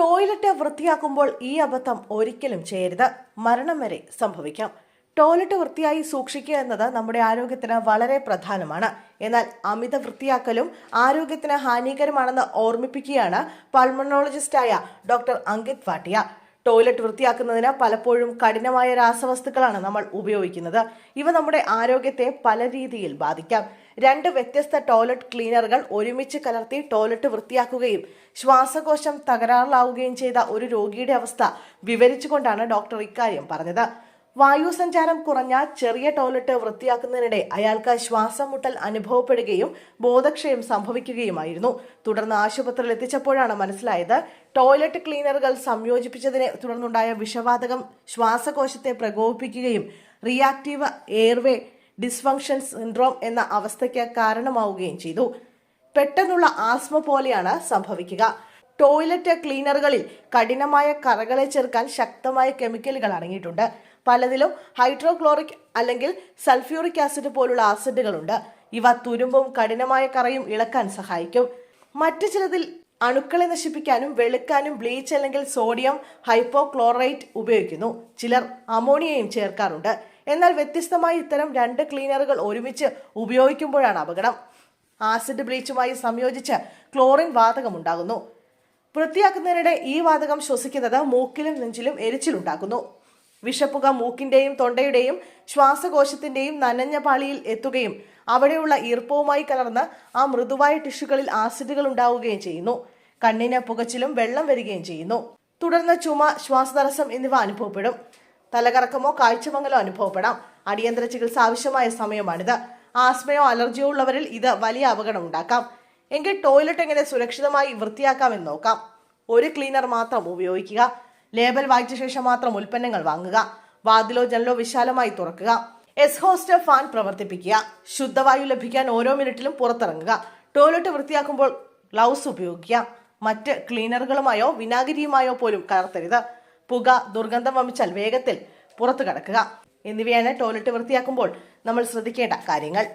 Toilet വൃത്തിയാക്കുമ്പോൾ ഈ അബദ്ധം ഒരിക്കലും ചെയ്യരുത്. മരണം വരെ സംഭവിക്കാം. ടോയ്ലറ്റ് വൃത്തിയായി സൂക്ഷിക്കുക എന്നത് നമ്മുടെ ആരോഗ്യത്തിന് വളരെ പ്രധാനമാണ്. എന്നാൽ അമിത വൃത്തിയാക്കലും ആരോഗ്യത്തിന് ഹാനികരമാണെന്ന് ഓർമ്മിപ്പിക്കുകയാണ് പൾമണോളജിസ്റ്റായ ഡോക്ടർ അങ്കിത് വാട്ടിയ. ടോയ്ലറ്റ് വൃത്തിയാക്കുന്നതിന് പലപ്പോഴും കഠിനമായ രാസവസ്തുക്കളാണ് നമ്മൾ ഉപയോഗിക്കുന്നത്. ഇവ നമ്മുടെ ആരോഗ്യത്തെ പല രീതിയിൽ ബാധിക്കാം. രണ്ട് വ്യത്യസ്ത ടോയ്ലറ്റ് ക്ലീനറുകൾ ഒരുമിച്ച് കലർത്തി ടോയ്ലറ്റ് വൃത്തിയാക്കുകയും ശ്വാസകോശം തകരാറിലാവുകയും ചെയ്ത ഒരു രോഗിയുടെ അവസ്ഥ വിവരിച്ചുകൊണ്ടാണ് ഡോക്ടർ ഇക്കാര്യം പറഞ്ഞത്. വായു സഞ്ചാരം കുറഞ്ഞ ചെറിയ ടോയ്ലറ്റ് വൃത്തിയാക്കുന്നതിനിടെ അയാൾക്ക് ശ്വാസം മുട്ടൽ അനുഭവപ്പെടുകയും ബോധക്ഷയം സംഭവിക്കുകയുമായിരുന്നു. തുടർന്ന് ആശുപത്രിയിൽ എത്തിച്ചപ്പോഴാണ് മനസ്സിലായത് ടോയ്ലറ്റ് ക്ലീനറുകൾ സംയോജിപ്പിച്ചതിനെ തുടർന്നുണ്ടായ വിഷവാതകം ശ്വാസകോശത്തെ പ്രകോപിപ്പിക്കുകയും റിയാക്റ്റീവ് എയർവേ ഡിസ്ഫങ്ഷൻ സിൻഡ്രോം എന്ന അവസ്ഥയ്ക്ക് കാരണമാവുകയും ചെയ്തു. പെട്ടെന്നുള്ള ആസ്മ പോലെയാണ് സംഭവിക്കുക. ടോയ്ലറ്റ് ക്ലീനറുകളിൽ കഠിനമായ കറകളെ ചേർക്കാൻ ശക്തമായ കെമിക്കലുകൾ അടങ്ങിയിട്ടുണ്ട്. പലതിലും ഹൈഡ്രോക്ലോറിക് അല്ലെങ്കിൽ സൾഫ്യൂറിക് ആസിഡ് പോലുള്ള ആസിഡുകളുണ്ട്. ഇവ തുരുമ്പും കഠിനമായ കറയും ഇളക്കാൻ സഹായിക്കും. മറ്റു ചിലതിൽ അണുക്കളെ നശിപ്പിക്കാനും വെളുക്കാനും ബ്ലീച്ച് അല്ലെങ്കിൽ സോഡിയം ഹൈപ്പോക്ലോറൈറ്റ് ഉപയോഗിക്കുന്നു. ചിലർ അമോണിയയും ചേർക്കാറുണ്ട്. എന്നാൽ വ്യത്യസ്തമായി ഇത്തരം രണ്ട് ക്ലീനറുകൾ ഒരുമിച്ച് ഉപയോഗിക്കുമ്പോഴാണ് അപകടം. Acid ബ്ലീച്ചുമായി സംയോജിച്ച് chlorine വാതകമുണ്ടാകുന്നു. വൃത്തിയാക്കുന്നതിനിടെ ഈ വാതകം ശ്വസിക്കുന്നത് മൂക്കിലും നെഞ്ചിലും എരിച്ചിലുണ്ടാക്കുന്നു. വിഷപ്പുക മൂക്കിന്റെയും തൊണ്ടയുടെയും ശ്വാസകോശത്തിന്റെയും നനഞ്ഞ പാളിയിൽ എത്തുകയും അവിടെയുള്ള ഈർപ്പവുമായി കലർന്ന് ആ മൃദുവായ ടിഷ്യൂകളിൽ ആസിഡുകൾ ഉണ്ടാവുകയും ചെയ്യുന്നു. കണ്ണിന് പുകച്ചിലും വെള്ളം വരികയും ചെയ്യുന്നു. തുടർന്ന് ചുമ ശ്വാസതടസ്സം എന്നിവ അനുഭവപ്പെടും. തലകറക്കമോ കാഴ്ചമങ്ങലോ അനുഭവപ്പെടാം. അടിയന്തര ചികിത്സ ആവശ്യമായ സമയമാണിത്. ആസ്മയോ അലർജിയോ ഉള്ളവരിൽ ഇത് വലിയ അപകടം ഉണ്ടാക്കാം. എങ്കിൽ ടോയ്ലറ്റ് എങ്ങനെ സുരക്ഷിതമായി വൃത്തിയാക്കാമെന്ന് നോക്കാം. ഒരു ക്ലീനർ മാത്രം ഉപയോഗിക്കുക. ലേബൽ വായിച്ച ശേഷം മാത്രം ഉൽപ്പന്നങ്ങൾ വാങ്ങുക. വാതിലോ ജനലോ വിശാലമായി തുറക്കുക. എസ് ഹോസ്റ്റർ ഫാൻ പ്രവർത്തിപ്പിക്കുക. ശുദ്ധവായു ലഭിക്കാൻ ഓരോ മിനിറ്റിലും പുറത്തിറങ്ങുക. ടോയ്ലറ്റ് വൃത്തിയാക്കുമ്പോൾ ഗ്ലൗസ് ഉപയോഗിക്കുക. മറ്റ് ക്ലീനറുകളുമായോ വിനാഗിരിയുമായോ പോലും കലർത്തരുത്. പുക ദുർഗന്ധം വമിച്ചാൽ വേഗത്തിൽ പുറത്തു കടക്കുക. എന്നിവയാണ് ടോയ്ലറ്റ് വൃത്തിയാക്കുമ്പോൾ നമ്മൾ ശ്രദ്ധിക്കേണ്ട കാര്യങ്ങൾ.